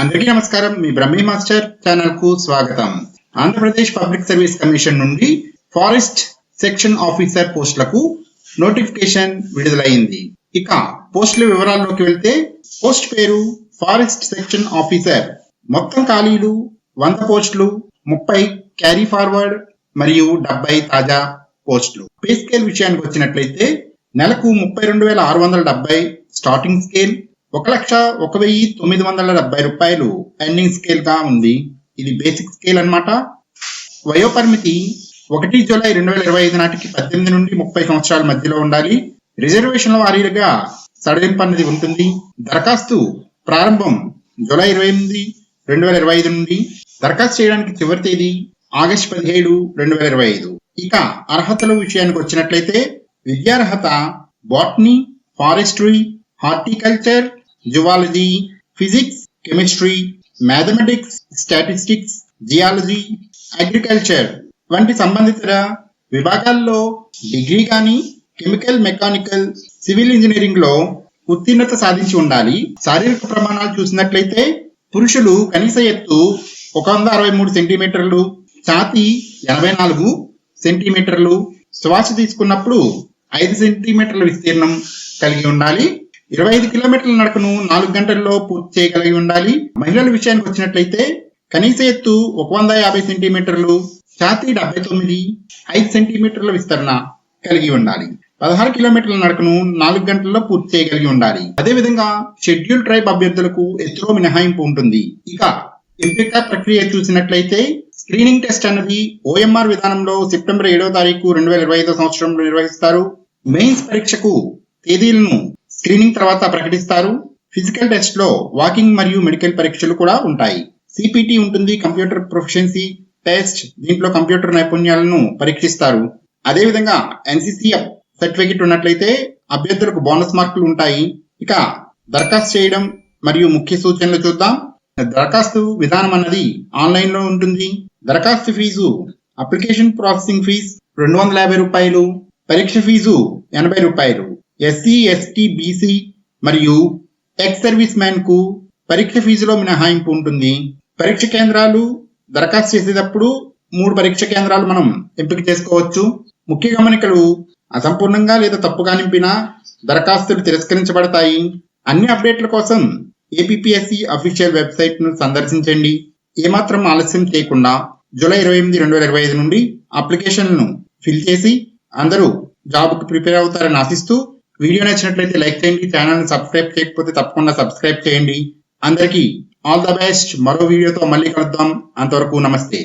అందరికీ నమస్కారం. మీ బ్రహ్మీ మాస్టర్ ఛానల్కు స్వాగతం. ఆంధ్రప్రదేశ్ పబ్లిక్ సర్వీస్ కమిషన్ నుండి ఫారెస్ట్ సెక్షన్ ఆఫీసర్ పోస్టులకు నోటిఫికేషన్ విడుదలైంది. ఇక పోస్టుల వివరాల్లోకి వెళ్తే పోస్ట్ పేరు ఫారెస్ట్ సెక్షన్ ఆఫీసర్. మొత్తం ఖాళీలు వంద పోస్టులు ముప్పై క్యారీ ఫార్వర్డ్ మరియు డెబ్బై తాజా పోస్టులు. పే స్కేల్ విషయానికి వచ్చినట్లయితే నెలకు ముప్పై రెండు వేల ఆరు వందల డెబ్బై స్టార్టింగ్ స్కేల్ ఒక లక్ష ఒక వెయ్యి తొమ్మిది వందల డెబ్బై రూపాయలు ఎండింగ్ స్కేల్గా ఉంది. ఇది బేసిక్ స్కేల్ అన్నమాట. వయోపరిమితి ఒకటి జూలై రెండు వేల ఇరవై ఐదు నాటికి పద్దెనిమిది నుండి ముప్పై సంవత్సరాల మధ్యలో ఉండాలి. రిజర్వేషన్ల వారీగా సడలింపు అన్నది ఉంటుంది. దరఖాస్తు ప్రారంభం జూలై ఇరవై ఎనిమిది రెండు వేల ఇరవై ఐదు నుండి. దరఖాస్తు చేయడానికి చివరి తేదీ ఆగస్టు పదిహేడు రెండు వేల ఇరవై ఐదు. ఇక అర్హతల విషయానికి వచ్చినట్లయితే విద్యార్హత botany forestry horticulture zoology physics chemistry mathematics statistics geology agriculture వంటి సంబంధిత విభాగాల్లో డిగ్రీ కానీ కెమికల్ మెకానికల్ సివిల్ ఇంజనీరింగ్లో ఉత్తీర్ణత సాధించి ఉండాలి. శారీరక ప్రమాణాలు చూసినట్లయితే పురుషులు కనీస ఎత్తు ఒక వంద అరవై మూడు సెంటీమీటర్లు ఛాతీ ఎనభై నాలుగు సెంటీమీటర్లు శ్వాస తీసుకున్నప్పుడు ఐదు సెంటీమీటర్ల విస్తీర్ణం కలిగి ఉండాలి. ఇరవై ఐదు కిలోమీటర్ల నడకను నాలుగు గంటల్లో పూర్తి చేయగలిగి ఉండాలి. మహిళల విషయానికి వచ్చినట్లయితే కనీస ఎత్తు ఒక వంద యాభై సెంటీమీటర్లు ఛాతీ డెబ్బై తొమ్మిది ఐదు సెంటీమీటర్ల విస్తరణ కలిగి ఉండాలి. పదహారు కిలోమీటర్ల నడకను నాలుగు గంటల్లో పూర్తి చేయగలిగి ఉండాలి. అదేవిధంగా షెడ్యూల్ ట్రైబ్ అభ్యర్థులకు ఎత్తులో మినహాయింపు ఉంటుంది. ఇక ఎంపిక ప్రక్రియ చూసినట్లయితే స్క్రీనింగ్ టెస్ట్ అన్నది ఓఎంఆర్ విధానంలో సెప్టెంబర్ ఏడో తారీఖు రెండు వేల ఇరవై ఐదో సంవత్సరంలో నిర్వహిస్తారు. మెయిన్స్ పరీక్షకు తేదీలను స్క్రీనింగ్ తర్వాత ప్రకటిస్తారు. ఫిజికల్ టెస్ట్లో వాకింగ్ మరియు మెడికల్ పరీక్షలు కూడా ఉంటాయి. సిపిటి ఉంటుంది కంప్యూటర్ ప్రొఫిషియన్సీ టెస్ట్ దీంట్లో కంప్యూటర్ నైపుణ్యాలను పరీక్షిస్తారు. అదేవిధంగా ఎన్సిసి సర్టిఫికెట్ ఉన్నట్లయితే అభ్యర్థులకు బోనస్ మార్కులు ఉంటాయి. ఇక దరఖాస్తు చేయడం మరియు ముఖ్య సూచనలు చూద్దాం. దరఖాస్తు విధానం అన్నది ఆన్లైన్లో ఉంటుంది. దరఖాస్తు ఫీజు అప్లికేషన్ ప్రాసెసింగ్ ఫీజు రెండు వందల యాభై రూపాయలు. పరీక్ష ఫీజు ఎనభై రూపాయలు. ఎస్సీ ఎస్టీ బీసీ మరియు ఎక్స్ సర్వీస్ మ్యాన్కు పరీక్ష ఫీజులో మినహాయింపు ఉంటుంది. పరీక్ష కేంద్రాలు దరఖాస్తు చేసేటప్పుడు మూడు పరీక్ష కేంద్రాలు మనం ఎంపిక చేసుకోవచ్చు. ముఖ్య గమనికలు అసంపూర్ణంగా లేదా తప్పుగా నింపిన దరఖాస్తులు తిరస్కరించబడతాయి. అన్ని అప్డేట్ల కోసం ఏపీఎస్సి అఫీషియల్ వెబ్సైట్ను సందర్శించండి. ఏమాత్రం ఆలస్యం చేయకుండా జూలై ఇరవై ఎనిమిది రెండు వేల ఇరవై ఐదు నుండి అప్లికేషన్లను ఫిల్ చేసి అందరూ జాబ్కు ప్రిపేర్ అవుతారని ఆశిస్తూ వీడియో నచ్చినట్లయితే లైక్ చేయండి ఛానల్ సబ్స్క్రైబ్ చేయకపోతే తప్పకుండా సబ్స్క్రైబ్ చేయండి. అందరికీ ఆల్ ద బెస్ట్. మరో వీడియోతో మళ్ళీ కలుద్దాం. అంతవరకు నమస్తే.